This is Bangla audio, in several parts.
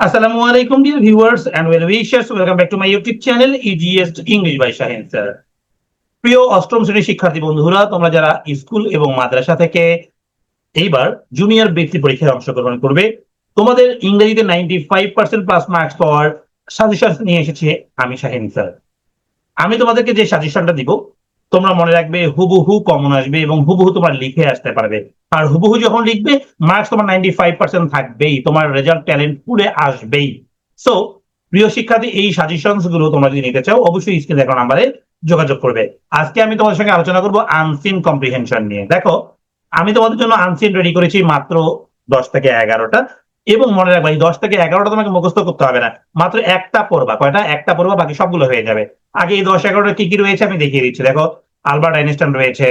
Assalamu alaikum dear viewers, and well wishers. Welcome back to my YouTube channel EGS English by Shahin sir. প্রিয় অষ্টম শ্রেণির শিক্ষার্থী বন্ধুরা, তোমরা যারা স্কুল এবং মাদ্রাসা থেকে এইবার জুনিয়র বৃত্তি পরীক্ষায় অংশগ্রহণ করবে, তোমাদের ইংরেজিতে ninety five percent plus marks পাওয়ার সাজেশন নিয়ে এসেছে আমি শাহিন স্যার আমি তোমাদেরকে যে সাজেশনটা দিব তোমরা মনে রাখবে হুবহু কমন আসবে এবং হুবহু তোমার লিখে আসতে পারবে। আর হুবহু যখন লিখবে মার্কস তোমার নাইনটি ফাইভ পার্সেন্ট থাকবেই, তোমার রেজাল্ট ট্যালেন্ট পুরে আসবেই। সো প্রিয় শিক্ষার্থী, এই সাজেশনসগুলো তোমরা যদি নিতে চাও, অবশ্যই স্ক্রিনে দেখো নাম্বারে যোগাযোগ করবে। আজকে আমি তোমাদের সঙ্গে আলোচনা করব আনসিন কম্প্রিহেনশন নিয়ে। দেখো, আমি তোমাদের জন্য আনসিন রেডি করেছি মাত্র দশ থেকে এগারোটা। এবং মনে রাখবা, এই দশ থেকে এগারোটা তোমাকে মুখস্থ করতে হবে না। মাত্র একটা পড়বা, কয়টা? একটা পড়বা, বাকি সবগুলো হয়ে যাবে। আগে এই দশ, এগারোটা কি কি রয়েছে আমি দেখিয়ে দিচ্ছি। দেখো, আলবার্ট আইনস্টাইন রয়েছে।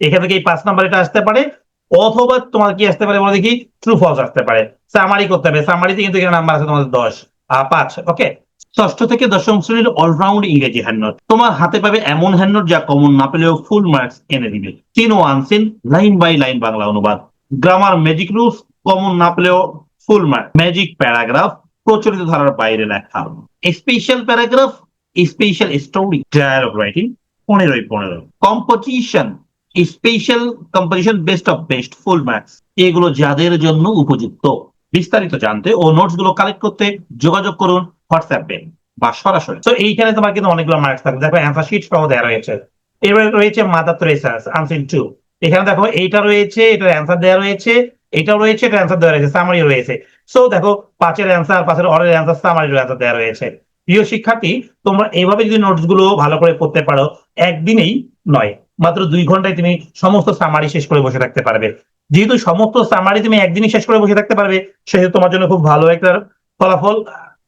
এখান থেকে এই পাঁচ নাম্বার এটা আসতে পারে, অথবা তোমার কি আসতে পারে বলে দেখি ট্রু ফলস আসতে পারে। সামারি করতে হবে। সামারিতে কিন্তু এখানে নাম্বার আছে তোমাদের দশ পাঁচ ওকে ষষ্ঠ থেকে দশম শ্রেণির অলরাউন্ড ইংরেজি হ্যান্ডনোট তোমার হাতে পাবে এমন হ্যান্ডনোট যা কমন না পেলেও ফুল মার্কস এনে দিবে। তিন ও unseen line by line Bangla অনুবাদ। গ্রামার ম্যাজিক রুলস কমন না পেলেও ফুল মার্ক ম্যাজিক প্যারাগ্রাফ প্রচলিত ধারার বাইরে লেখা। Special paragraph special story dialogue writing পনেরোই পনেরো। Composition special composition best of best full marks এগুলো যাদের জন্য উপযুক্ত। বিস্তারিত জানতে ও নোটসগুলো কালেক্ট করতে যোগাযোগ করুন হোয়াটসঅ্যাপে বা সরাসরি। তো এইখানে তোমার কিন্তু অনেকগুলো মার্কস থাকবে। দেখো অ্যান্সার শিট সহ দেওয়া রয়েছে। এবার রয়েছে মাদার ত্রেসাস আনসিন টু এখানে দেখো এইটা রয়েছে, এটার অ্যান্সার দেওয়া রয়েছে। এটাও রয়েছে এটা অ্যান্সার দেওয়া রয়েছে সামারি রয়েছে। সো দেখো, পাঁচের অ্যান্সার পাঁচের অরের অ্যান্সার সামারির অ্যান্সার দেওয়া রয়েছে। প্রিয় শিক্ষার্থী, তোমরা এইভাবে যদি নোটসগুলো ভালো করে পড়তে পারো, একদিনেই নয়, মাত্র দুই ঘন্টায় তুমি সমস্ত সামারি শেষ করে বসে থাকতে পারবে। যেহেতু সমস্ত সামারি তুমি একদিনই শেষ করে বসে থাকতে পারবে, সেহেতু তোমার জন্য খুব ভালো একটা ফলাফল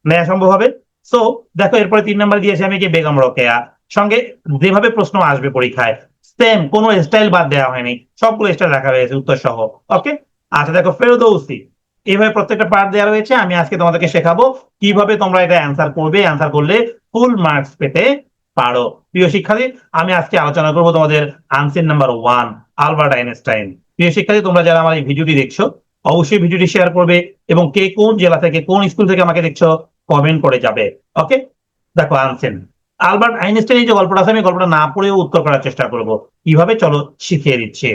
নেওয়া সম্ভব হবে। সো দেখো, এরপরে তিন নাম্বার দিয়েছে আমি কি, বেগম রোকেয়া। সঙ্গে যেভাবে প্রশ্ন আসবে পরীক্ষায় সেম কোনো স্টাইল বাদ দেওয়া হয়নি, সবগুলো স্টাইল রাখা হয়েছে উত্তর সহ ওকে আচ্ছা দেখো, ফেরদৌসি। এইভাবে প্রত্যেকটা পার্ট দেওয়া রয়েছে, আমি আজকে তোমাদেরকে শেখাবো কীভাবে তোমরা এটা অ্যান্সার করবে। অ্যান্সার করলে ফুল মার্কস পেতে পারো। প্রিয় শিক্ষার্থী, আমি আজকে আলোচনা করব তোমাদের unseen number one Albert Einstein. প্রিয় শিক্ষার্থী, তোমরা যারা আমার এই ভিডিওটি দেখছ, অবশ্যই ভিডিওটি শেয়ার করবে এবং কে কোন জেলা থেকে, কোন স্কুল থেকে আমাকে দেখছ কমেন্ট করে যাবে। ওকে দেখো আনসেন আলবার্ট আইনস্টাইন এই যে গল্পটা আছে, আমি গল্পটা না পড়েও উত্তর করার চেষ্টা করব। কীভাবে? চলো, শিখিয়ে দিচ্ছে।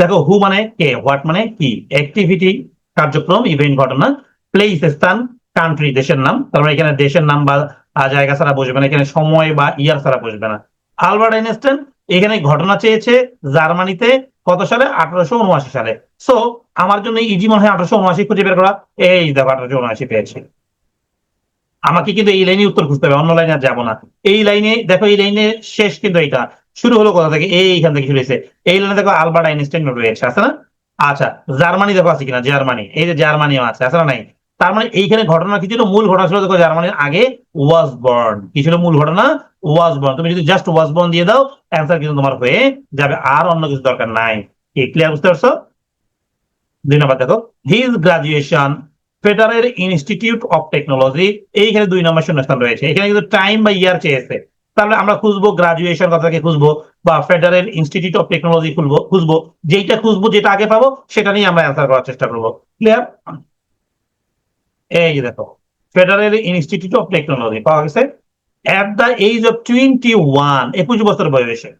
দেখো হু মানে কে হোয়াট মানে কি? অ্যাক্টিভিটি কার্যক্রম ইভেন্ট ঘটনা প্লেস স্থান কান্ট্রি দেশের নাম। তারপরে এখানে দেশের নাম বা জায়গা ছাড়া বসবে না। এখানে সময় বা ইয়ার ছাড়া বসবে না। আলবার্ট আইনস্টাইন এখানে ঘটনা চেয়েছে জার্মানিতে কত সালে? আঠারোশো উনআশি সালে। সো আমার জন্য ইজি মনে হয় আঠারোশো উনআশি খুঁজে বের করা। এই দেখো আঠারোশো উনআশি পেয়েছে। আমাকে কিন্তু এই লাইনে উত্তর খুঁজতে হবে, অন্য লাইনে আর যাব না। এই লাইনে, দেখো এই লাইনে শেষ কিন্তু এইটা। শুরু হলো কোথা থেকে? এইখান থেকে শুরু হয়েছে। এই লাইনে দেখো আলবার্ট আইনস্টাইন রয়েছে, আছে না? আচ্ছা জার্মানি দেখো আছে কিনা? জার্মানি। এই যে জার্মানিও আছে আছে না নাই? তার মানে এইখানে ঘটনা কি ছিল? মূল ঘটনা ছিল দেখো, জার্মানির আগে ওয়াজ বর্ন কি ছিল মূল ঘটনা? ওয়াজ বর্ন তুমি যদি জাস্ট ওয়াজ বর্ন দিয়ে দাও অ্যান্সার কিন্তু তোমার হয়ে যাবে। আর অন্য কিছু দরকার নাই। কি ক্লিয়ার বুঝতে পারছ? দুই নম্বর দেখো। His graduation federal institute of technology এইখানে দুই নম্বর শূন্যস্থান রয়েছে। এখানে কিন্তু টাইম বা ইয়ার চেয়েছে তাহলে আমরা খুঁজবো গ্রাজুয়েশন কথাকে খুঁজবো বা ফেডারেল ইনস্টিটিউট অফ টেকনোলজি খুঁজবো খুঁজবো। যেটা খুঁজবো, যেটা আগে পাবো, সেটা নিয়ে আমরা অ্যান্সার করার চেষ্টা করব। ক্লিয়ার এই দেখো ফেডারেল ইনস্টিটিউট অফ টেকনোলজি পাওয়া গেছে। At the age of twenty one একুশ বছর বয়সে।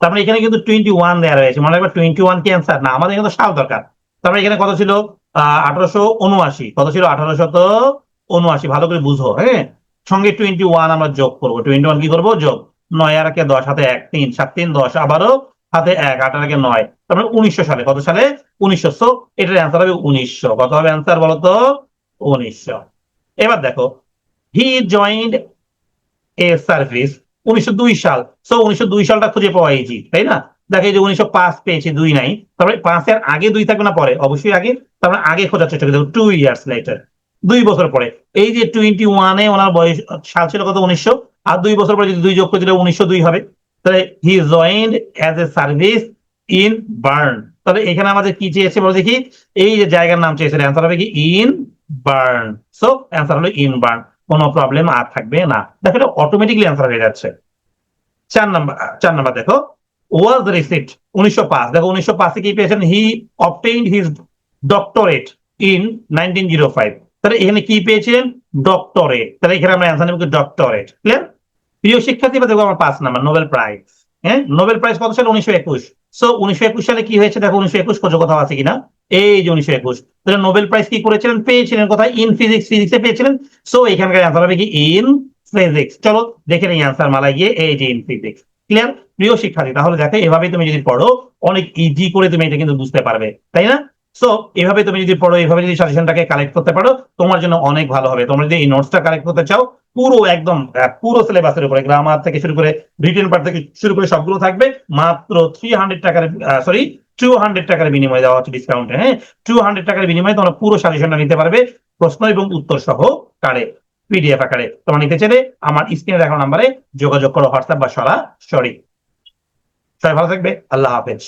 তারপরে এখানে কিন্তু টোয়েন্টি ওয়ান দেওয়া রয়েছে। মনে রাখবে টোয়েন্টি ওয়ান কি অ্যান্সার না, আমাদের কিন্তু সাল দরকার। তারপরে এখানে কত ছিল? আঠারোশো উনআশি। কত ছিল? আঠারোশত উনআশি। ভালো করে বুঝো হ্যাঁ? সঙ্গে টোয়েন্টি ওয়ান আমরা যোগ করব। টোয়েন্টি ওয়ান কি করব? যোগ। নয় আর একে দশ, হাতে এক, তিন, সাত, তিন, দশ, আবারও হাতে এক, আট আর একে নয়। তারপরে উনিশশো সালে। কত সালে? উনিশশো। এটার অ্যান্সার হবে উনিশশো। কত হবে অ্যান্সার বলতো? উনিশশো। এবার দেখো হি জয়েন্ট এ সার্ভিস উনিশশো দুই সাল। সো উনিশশো দুই সালটা খুঁজে পাওয়া ইজি তাই না? দেখে যে উনিশশো পাঁচ পেয়েছি, দুই নাই। তারপরে পাঁচের আগে দুই থাকবে না পরে? অবশ্যই আগে। তারপরে আগে খোঁজার চেষ্টা করি টু ইয়ার্স লেটার দুই বছর পরে। এই যে টোয়েন্টি ওয়ানে ওনার বয়স সাল ছিল কত? উনিশশো। আর দুই বছর পরে যদি দুই যোগ করে দিলে উনিশশো দুই হবে। তাহলে he joined as a service in Bern তাহলে এখানে আমাদের কি চেয়েছে বলে দেখি। এই যে জায়গার নাম চেয়েছে অ্যান্সার হবে কি? ইন বার্ন সো অ্যান্সার হলো ইন বার্ন কোনো প্রবলেম আর থাকবে না। দেখো এটা অটোমেটিকলি অ্যান্সার হয়ে যাচ্ছে। চার নাম্বার চার নাম্বার দেখো। ওয়াজ রিসিট উনিশশো পাঁচ। দেখো উনিশশো পাঁচে কি পেয়েছেন? He obtain his doctorate in nineteen zero five তাহলে এখানে কি পেয়েছিলেন? ডক্টরেট তাহলে এখানে আমরা অ্যান্সার নেব ডক্টরেট ক্লিয়ার প্রিয় শিক্ষার্থী বা দেখো আমার পাঁচ নাম্বার নোবেল প্রাইজ হ্যাঁ? নোবেল প্রাইজ কত সালে? উনিশশো একুশ। সো উনিশশো একুশ সালে কি হয়েছে? দেখো উনিশশো একুশ খোঁজো কোথাও আছে কিনা? এই যে উনিশশো একুশ। তাহলে নোবেল প্রাইজ কি করেছিলেন? পেয়েছিলেন কোথায়? ইন ফিজিক্স ফিজিক্সে পেয়েছিলেন। সো এখানকার অ্যান্সার হবে কি? ইন ফিজিক্স চলো, দেখে নেই অ্যান্সার মালায় গিয়ে এই যে ইন ফিজিক্স ক্লিয়ার প্রিয় শিক্ষার্থী, তাহলে দেখো এভাবে তুমি যদি পড়ো, অনেক ইজি করে তুমি এটা কিন্তু বুঝতে পারবে। তাই না? সো এভাবে তুমি যদি পড়ো, এভাবে যদি সাজেশনটাকে কালেক্ট করতে পারো, তোমার জন্য অনেক ভালো হবে। তোমরা যদি এই নোটসটা কালেক্ট করতে চাও, পুরো একদম পুরো সিলেবাসের উপরে গ্রামার থেকে শুরু করে রিটেন পার্ট থেকে শুরু করে সবগুলো থাকবে, মাত্র থ্রি হান্ড্রেড টাকার সরি টু হান্ড্রেড টাকার বিনিময়ে দেওয়া হচ্ছে ডিসকাউন্টে হ্যাঁ? টু হান্ড্রেড টাকার বিনিময়ে তোমরা পুরো সাজেশনটা নিতে পারবে, প্রশ্ন এবং উত্তর সহ কারে পিডিএফ আকারে। তোমরা নিতে চাইলে আমার স্ক্রিনে দেখানো নাম্বারে যোগাযোগ করো হোয়াটসঅ্যাপ বা সরাসরি সবাই ভালো থাকবে, আল্লাহ হাফেজ।